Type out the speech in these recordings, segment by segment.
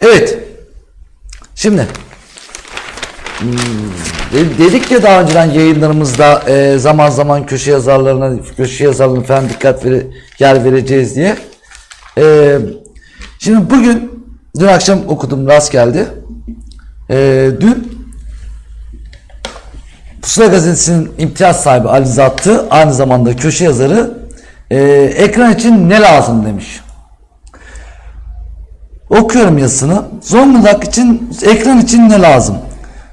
Evet. Şimdi hmm, de- dedik ya daha önceden yayınlarımızda e, zaman zaman köşe yazarlarına köşe yazarlarına falan dikkat vere, yer vereceğiz diye. E, şimdi bugün dün akşam okudum rast geldi. E, dün Pusula Gazetesi'nin imtiyaz sahibi Ali Zattı aynı zamanda köşe yazarı ekran için ne lazım demiş. Okuyorum yazısını. Zonguldak için, ekran için ne lazım?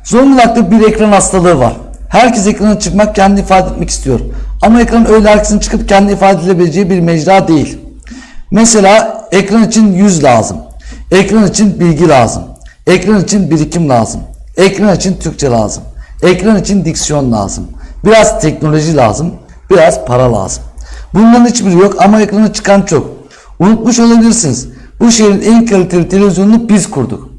Zonguldak'ta bir ekran hastalığı var. Herkes ekrana çıkmak, kendini ifade etmek istiyor. Ama ekran öyle herkesin çıkıp kendini ifade edebileceği bir mecra değil. Mesela ekran için yüz lazım. Ekran için bilgi lazım. Ekran için birikim lazım. Ekran için Türkçe lazım. Ekran için diksiyon lazım. Biraz teknoloji lazım. Biraz para lazım. Bunların hiçbiri yok ama ekrana çıkan çok. Unutmuş olabilirsiniz. Bu şehrin en kaliteli televizyonunu biz kurduk.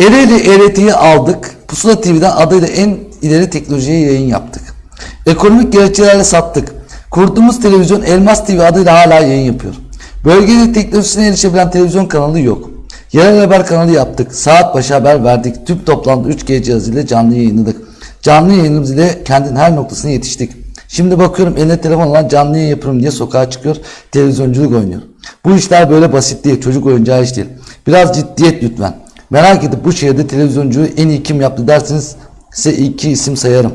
Ereğli ERT'yi aldık. Pusula TV'den adıyla en ileri teknolojiye yayın yaptık. Ekonomik gerekçelerle sattık. Kurduğumuz televizyon Elmas TV adıyla hala yayın yapıyor. Bölgede teknolojisine erişebilen televizyon kanalı yok. Yerel haber kanalı yaptık. Saat başı haber verdik. Tüm toplamda 3G cihazıyla canlı yayınladık. Canlı yayınımız ile kendin her noktasına yetiştik. Şimdi bakıyorum eline telefon olan canlı yayın yapıyorum diye sokağa çıkıyor. Televizyonculuk oynuyor. Bu işler böyle basit değil. Çocuk oyuncağı iş değil. Biraz ciddiyet lütfen. Merak edip bu şehirde televizyonculuğu en iyi kim yaptı derseniz size iki isim sayarım.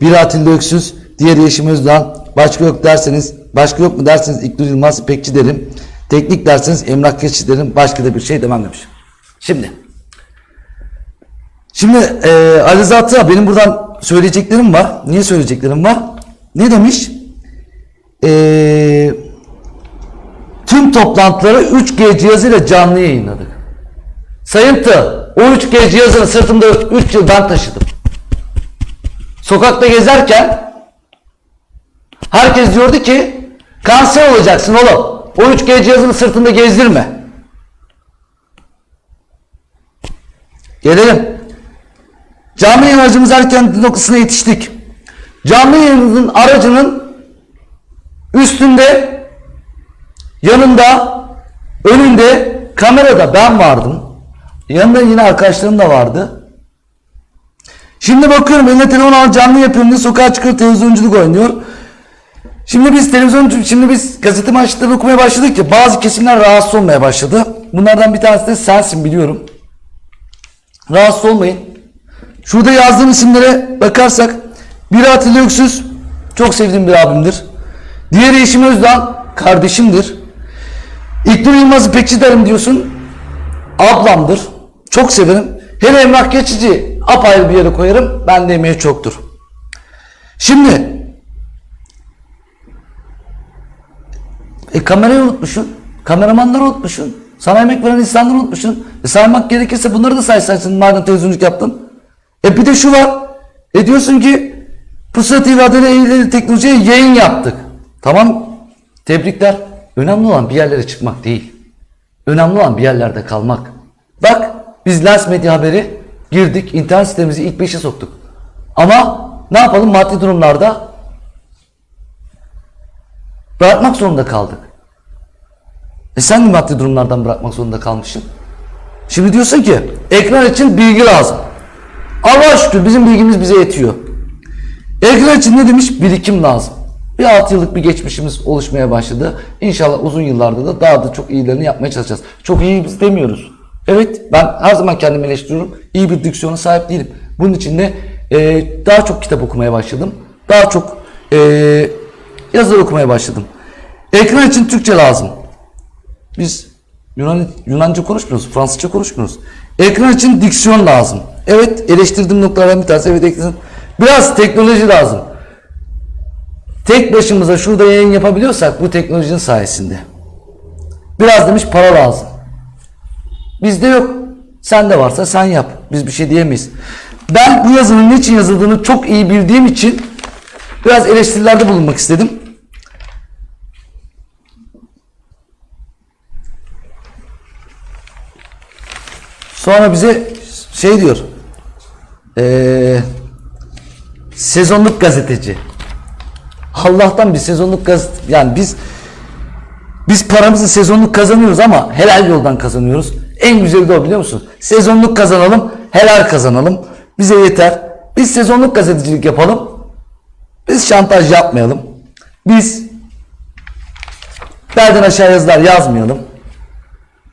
Biri Atilla Öksüz, diğeri Yeşim Özdoğan. Başka yok derseniz, başka yok mu derseniz İknur Yılmaz İpekçi derim. Teknik derseniz Emrah Geçici derim. Başka da bir şey demem demiş. Şimdi. Şimdi e, Ali Zat'a benim buradan söyleyeceklerim var. Niye söyleyeceklerim var? Ne demiş? Eee tüm toplantıları 3G cihazıyla canlı yayınladık. Sayın Tı, o 3G cihazını sırtımda 3 yıl ben taşıdım. Sokakta gezerken herkes diyordu ki kanser olacaksın oğlum. O 3G cihazını sırtında gezdirme. Gelelim. Yayın aracımız erken noktasına yetiştik. Canlı yayınımızın aracının üstünde Yanında, önünde, kamerada ben vardım. Yanında yine arkadaşlarım da vardı. Şimdi bakıyorum eline telefon al canlı yapıyorum diye sokağa çıkıyor televizyonculuk oynuyor. Şimdi biz televizyon, şimdi biz gazete manşetleri okumaya başladık ki bazı kesimler rahatsız olmaya başladı. Bunlardan bir tanesi de sensin biliyorum. Rahatsız olmayın. Şurada yazdığım isimlere bakarsak biri Atilla Öksüz çok sevdiğim bir abimdir. Diğeri Yeşim Özdan kardeşimdir. İknur Yılmaz İpekçi derim diyorsun. Ablamdır. Çok severim. Hele Emrah Geçici apayrı bir yere koyarım. Ben de emeği çoktur. Şimdi e, kamerayı unutmuşsun. Kameramanları unutmuşsun. Sana emek veren insanları unutmuşsun. E, saymak gerekirse bunları da saysaysın madem televizyonculuk yaptın. E bir de şu var. E diyorsun ki Pusula TV adıyla ileri teknolojiye yayın yaptık. Tamam. Tebrikler. Önemli olan bir yerlere çıkmak değil. Önemli olan bir yerlerde kalmak. Bak biz Lens Medya Haberi girdik. internet sitemizi ilk beşe soktuk. Ama ne yapalım maddi durumlarda bırakmak zorunda kaldık. E sen de maddi durumlardan bırakmak zorunda kalmışsın. Şimdi diyorsun ki ekran için bilgi lazım. Allah'a şükür bizim bilgimiz bize yetiyor. Ekran için ne demiş? Birikim lazım. Bir 6 yıllık bir geçmişimiz oluşmaya başladı. İnşallah uzun yıllarda da daha da çok iyilerini yapmaya çalışacağız. Çok iyi biz demiyoruz. Evet ben her zaman kendimi eleştiriyorum. İyi bir diksiyona sahip değilim. Bunun için de e, daha çok kitap okumaya başladım. Daha çok e, yazılar okumaya başladım. Ekran için Türkçe lazım. Biz Yunan, Yunanca konuşmuyoruz, Fransızca konuşmuyoruz. Ekran için diksiyon lazım. Evet, eleştirdiğim noktalardan bir tanesi. Evet, ekran. Biraz teknoloji lazım. Tek başımıza şurada yayın yapabiliyorsak bu teknolojinin sayesinde. Biraz demiş para lazım. Bizde yok. Sende varsa sen yap. Biz bir şey diyemeyiz. Ben bu yazının niçin yazıldığını çok iyi bildiğim için biraz eleştirilerde bulunmak istedim. Sonra bize şey diyor. Eee sezonluk gazeteci. Allah'tan bir sezonluk gazete yani biz biz paramızı sezonluk kazanıyoruz ama helal yoldan kazanıyoruz. En güzeli de o biliyor musun? Sezonluk kazanalım, helal kazanalım. Bize yeter. Biz sezonluk gazetecilik yapalım. Biz şantaj yapmayalım. Biz belden aşağı yazılar yazmayalım.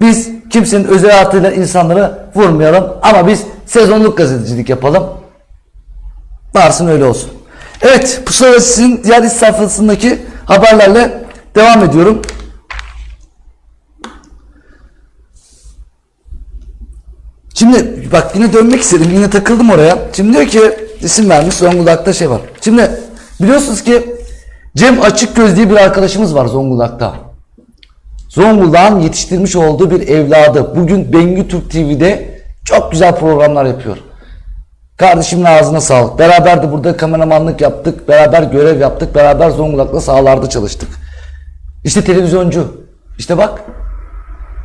Biz kimsenin özel hayatıyla insanları vurmayalım ama biz sezonluk gazetecilik yapalım. Varsın öyle olsun. Evet, Pusula diğer iş sayfasındaki haberlerle devam ediyorum. Şimdi bak yine dönmek istedim. Yine takıldım oraya. Şimdi diyor ki isim vermiş Zonguldak'ta şey var. Şimdi biliyorsunuz ki Cem Açıkgöz diye bir arkadaşımız var Zonguldak'ta. Zonguldak'ın yetiştirmiş olduğu bir evladı. Bugün Bengü Türk TV'de çok güzel programlar yapıyor. Kardeşimin ağzına sağlık. Beraber de burada kameramanlık yaptık. Beraber görev yaptık. Beraber Zonguldak'ta sahalarda çalıştık. İşte televizyoncu. İşte bak.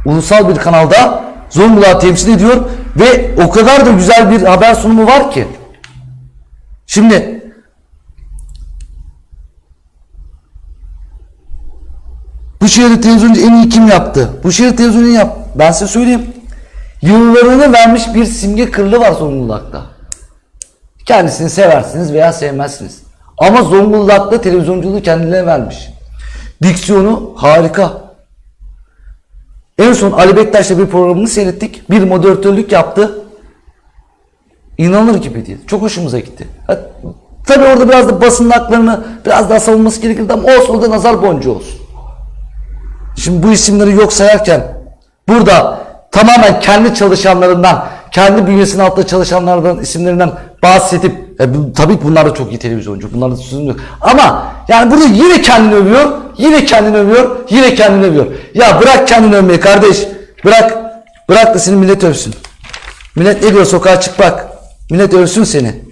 Ulusal bir kanalda Zonguldak'ı temsil ediyor ve o kadar da güzel bir haber sunumu var ki. Şimdi Bu şehri televizyoncu en iyi kim yaptı? Bu şehri televizyonu yap. Ben size söyleyeyim. Yıllarını vermiş bir simge kırlı var Zonguldak'ta. Kendisini seversiniz veya sevmezsiniz. Ama Zonguldak'ta televizyonculuğu kendilerine vermiş. Diksiyonu harika. En son Ali Bektaş'la bir programını seyrettik. Bir moderatörlük yaptı. İnanılır gibi değil. Çok hoşumuza gitti. Tabii orada biraz da basın haklarını biraz daha savunması gerekirdi ama olsun o da nazar boncuğu olsun. Şimdi bu isimleri yok sayarken burada tamamen kendi çalışanlarından, kendi bünyesinin altında çalışanlardan isimlerinden bahsedip e, tabii ki bunlar da çok iyi televizyoncu. Bunlar da sözüm yok. Ama yani burada yine kendini övüyor, yine kendini övüyor, yine kendini övüyor. Ya bırak kendini övmeyi kardeş. Bırak. Bırak da seni millet övsün. Millet ne diyor sokağa çık bak. Millet övsün seni.